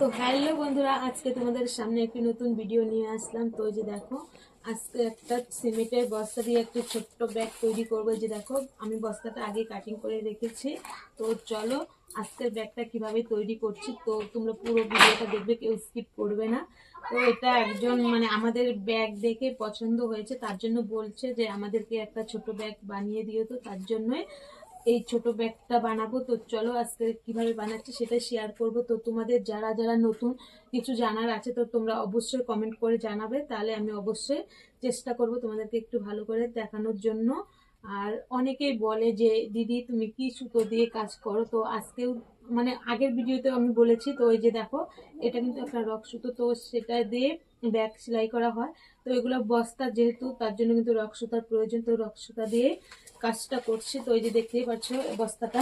তো হ্যালো বন্ধুরা, আজকে তোমাদের সামনে একটি নতুন ভিডিও নিয়ে আসলাম। তো যে দেখো, আজকে একটা সিমেন্টের বস্তা দিয়ে একটি ছোট্ট ব্যাগ তৈরি করব। যে দেখো, আমি বস্তাটা আগে কাটিং করে রেখেছি। তো চলো, আজকের ব্যাগটা কীভাবে তৈরি করছি, তো তোমরা পুরো ভিডিওটা দেখবে, কেউ স্কিপ করবে না। তো এটা একজন মানে আমাদের ব্যাগ দেখে পছন্দ হয়েছে, তার জন্য বলছে যে আমাদেরকে একটা ছোট ব্যাগ বানিয়ে দিও তো, তার জন্যই এই ছোট ব্যাগটা বানাবো, তো চলো আজকে কীভাবে বানাচ্ছি সেটা শেয়ার করব। তো তোমাদের যারা যারা নতুন কিছু জানার আছে, তো তোমরা অবশ্যই কমেন্ট করে জানাবে। তাহলে আমি অবশ্যই চেষ্টা করব তোমাদেরকে একটু ভালো করে দেখানোর জন্য। আর অনেকেই বলে যে, দিদি, তুমি কি সুতো দিয়ে কাজ করো? তো আজকেও মানে আগের ভিডিওতে আমি বলেছি, তো ওই যে দেখো, এটা কিন্তু একটা রক সুতো, তো সেটা দিয়ে ব্যাগ সেলাই করা হয়। তো এগুলো বস্তা যেহেতু, তার জন্য কিন্তু রক সুতার প্রয়োজন। তো রক সুতা দিয়ে কাজটা করছি। তো এই যে দেখতেই পাচ্ছ বস্তাটা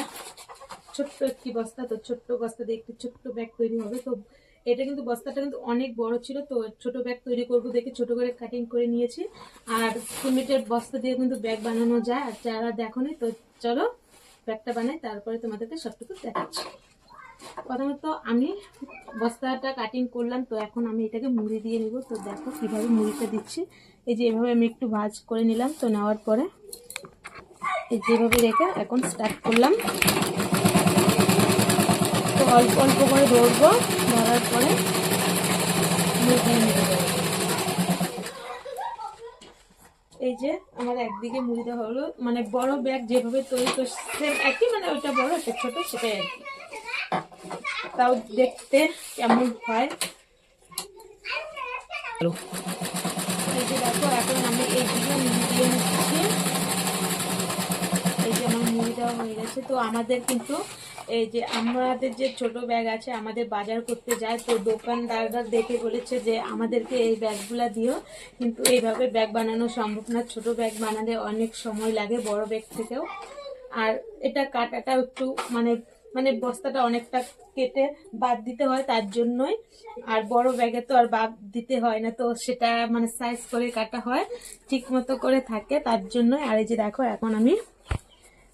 ছোট্ট একটি বস্তা, তো ছোট্ট বস্তা দিয়ে একটি ছোট্ট ব্যাগ তৈরি হবে। তো এটা কিন্তু বস্তাটা কিন্তু অনেক বড় ছিল, তো ছোট ব্যাগ তৈরি করব দেখে ছোট করে কাটিং করে নিয়েছি। আর সিমেন্টের বস্তা দিয়ে কিন্তু ব্যাগ বানানো যায়, আর যারা দেখোনি, তো চলো ব্যাগটা বানাই, তারপরে তোমাদেরকে সবটুকু দেখাচ্ছি। প্রথমত আমি বস্তাটা কাটিং করলাম, তো এখন আমি এটাকে মুড়ি দিয়ে নিব। তো দেখো কীভাবে মুড়িটা দিচ্ছি। এই যে এভাবে আমি একটু ভাজ করে নিলাম, তো নেওয়ার পরে যেভাবে রেখে এখন স্টার্ট করলাম। তো অল্প অল্প করে ধরবো, ধরার পরে। এই যে আমার একদিকে মুড়ি দেওয়া হলো মানে বড় ব্যাগ যেভাবে তৈরি তো সেম একই মানে ওইটা বড় একটা ছোট, সেটাই আর কি। তাও দেখতে কেমন হয়। এই যে দেখো, এখন আমি এই দিকে মুড়ি দিয়ে নিচ্ছি এই যে আমার মুড়ি দেওয়া হয়ে গেছে। তো আমাদের কিন্তু এই যে আমাদের যে ছোট ব্যাগ আছে, আমাদের বাজার করতে যায়। তো দোকানদাররা দেখে বলেছে যে আমাদেরকে এই ব্যাগগুলা দিও। কিন্তু এইভাবে ব্যাগ বানানো সম্ভব না। ছোট ব্যাগ বানালে অনেক সময় লাগে বড় ব্যাগ থেকেও। আর এটা কাটাটা একটু মানে মানে বস্তাটা অনেকটা কেটে বাদ দিতে হয় তার জন্যই। আর বড় ব্যাগে তো আর বাদ দিতে হয় না। তো সেটা মানে সাইজ করে কাটা হয়, ঠিক মতো করে থাকে তার জন্যই। আর এই যে দেখো, এখন আমি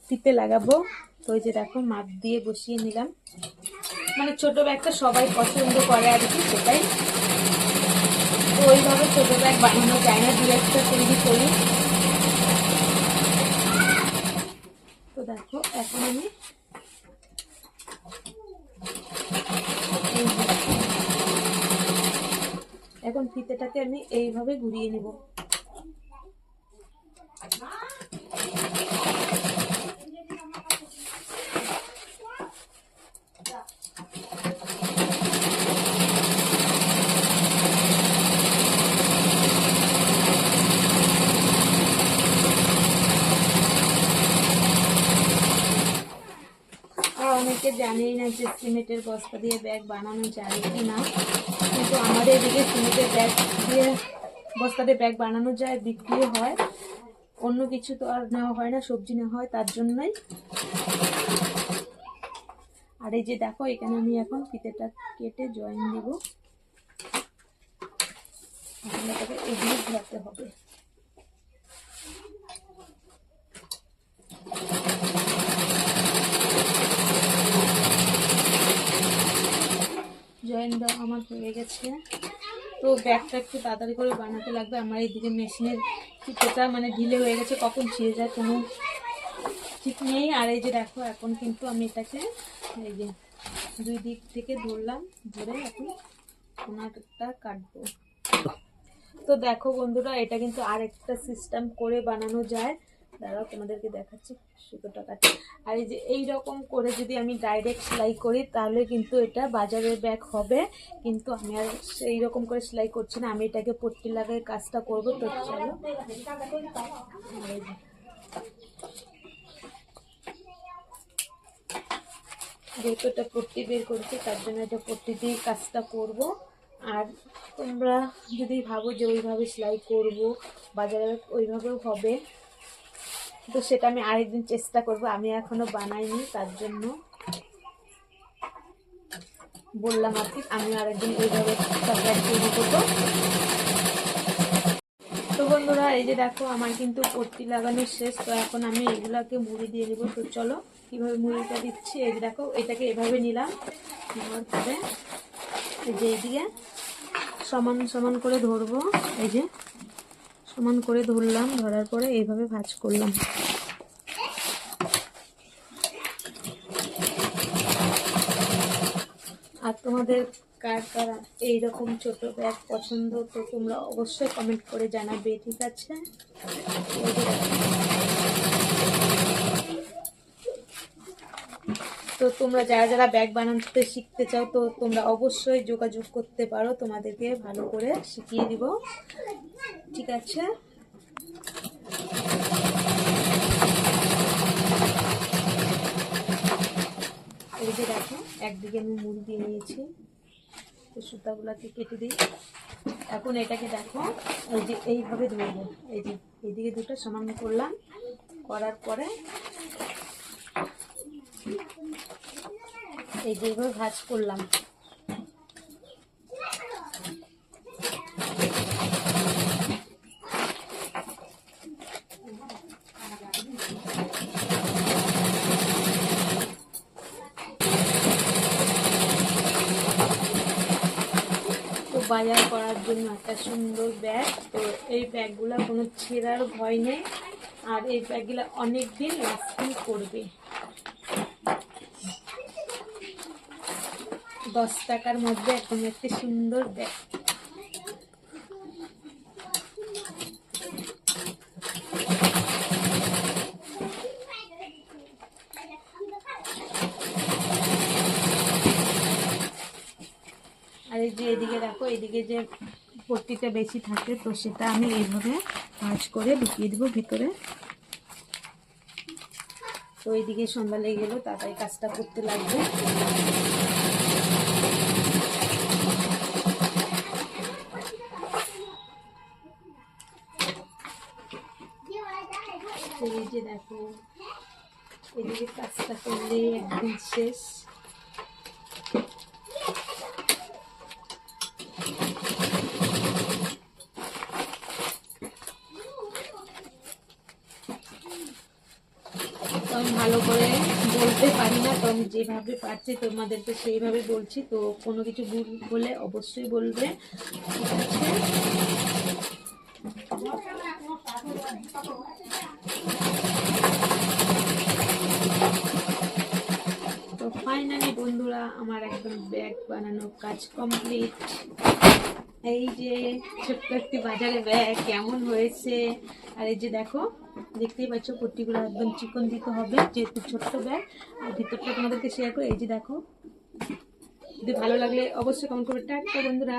ফিতে লাগাবো। তো ওই যে দেখো, মাপ দিয়ে বসিয়ে নিলাম। মানে ছোট ব্যাগটা সবাই পছন্দ করে আর কি, সেটাই। তো ওইভাবে ছোট ব্যাগ বানানো যায় না, দু একটা তৈরি করি। তো দেখো, এখন আমি এখন ফিতেটাকে আমি এইভাবে ঘুরিয়ে নেব। জানেই না যে সিমেন্টের বস্তা দিয়ে ব্যাগ বানানো যায় কি না। কিন্তু আমাদের এদিকে সিমেন্টের ব্যাগ দিয়ে বস্তা দিয়ে ব্যাগ বানানো যায় বিক্রিও হয়। অন্য কিছু তো আর নেওয়া হয় না, সবজি নেওয়া হয়, তার জন্যই। আর এই যে দেখো, এখানে আমি এখন ফিতেটা কেটে জয়েন দিব। এটাকে এগিয়ে ধরতে হবে। জয়েন দেওয়া আমার হয়ে গেছে। তো ব্যাগটা একটু তাড়াতাড়ি করে বানাতে লাগবে। আমার এইদিকে মেশিনের ফিতেটা মানে ঢিলে হয়ে গেছে, কখন ছিঁড়ে যায় কোনো ঠিক নেই। আর এই যে দেখো, এখন কিন্তু আমি এটাকে এই যে দুই দিক থেকে ধরলাম, ধরে এখন ওনারটা কাটবো। তো দেখো বন্ধুরা, এটা কিন্তু আরেকটা সিস্টেম করে বানানো যায়। দাঁড়াও, তোমাদেরকে দেখাচ্ছি সুতোটা কাটে আর এই যে এই রকম করে যদি আমি ডাইরেক্ট সেলাই করি, তাহলে কিন্তু এটা বাজারের ব্যাগ হবে। কিন্তু আমি আর সেই রকম করে সেলাই করছি না, আমি এটাকে পট্টি লাগাই, কাজটা করব, তো চলো। যেহেতু এটা পট্টি বের করেছি, তার জন্য এটা পট্টি দিয়ে কাজটা করব। আর তোমরা যদি ভাবো যে ওইভাবে সেলাই করব, বাজারে ওইভাবেও হবে তো সেটা আমি আরেকদিন চেষ্টা করব। আমি এখনও বানাইনি, তার জন্য বললাম আর কি আমি আরেকদিন ব্যাগ তৈরি করব তো বন্ধুরা, এই যে দেখো, আমার কিন্তু পট্টি লাগানো শেষ, তো এখন আমি এগুলাকে মুড়ি দিয়ে নেব। তো চলো, কীভাবে মুড়িটা দিচ্ছি? এই যে দেখো, এটাকে এভাবে নিলাম। নেওয়ার পরে এই যে এইদিকে সমান সমান করে ধরবো। এই যে সমান করে ধরলাম, ধরার পরে এইভাবে ভাজ করলাম। আর তোমাদের কার কার এইরকম ছোট ব্যাগ পছন্দ, তো তোমরা অবশ্যই কমেন্ট করে জানাবে, ঠিক আছে এই যে দেখো। তো তোমরা যারা যারা ব্যাগ বানাতে শিখতে চাও, তো তোমরা অবশ্যই যোগাযোগ করতে পারো। তোমাদেরকে ভালো করে শিখিয়ে দিব। ঠিক আছে? দেখো, একদিকে আমি মুড়ি দিয়ে নিয়েছি। তো সুতাগুলাকে কেটে দিই। এখন এটাকে দেখো, এই যে এইভাবে ধরবো। এই যে এইদিকে দুটো সমান করলাম। করার পরে এই যে এইভাবে ভাজ করলাম। বাজার করার জন্য একটা সুন্দর ব্যাগ। তো এই ব্যাগগুলো কোনো ছেঁড়ার ভয় নেই। আর এই ব্যাগগুলো অনেক দিন লাস্টিং করবে। দশ টাকার মধ্যে একদম একটি সুন্দর ব্যাগ আর এই যে এদিকে দেখো, এদিকে যে পট্টিটা বেশি থাকে, তো সেটা আমি এইভাবে ভাঁজ করে ঢুকিয়ে দিব ভিতরে। তো এইদিকে সন্ধ্যা লেগে গেলো, তাড়াতাড়ি কাজটা করতে লাগবে। তো এই যে দেখো, এদিকে কাজটা করলে একদিন শেষ। আমি ভালো করে বলতে পারি না তো আমি যেভাবে পারছি তোমাদেরকে সেইভাবে বলছি, তো কোনো কিছু ভুল হলে অবশ্যই বলবে। ঠিক আছে তো ফাইনালি বন্ধুরা, আমার একদম ব্যাগ বানানোর কাজ কমপ্লিট এই যে ছোট্ট একটি বাজারে ব্যাগ কেমন হয়েছে? আর এই যে দেখো, দেখতেই পাচ্ছ পট্টিগুলো একদম চিকন দিতে হবে, যেহেতু ছোট্ট ব্যাগ আর ভিতরটা তোমাদেরকে শেয়ার করে, এই যে দেখো। যদি ভালো লাগলে অবশ্যই কমেন্ট করে টাকা বন্ধুরা।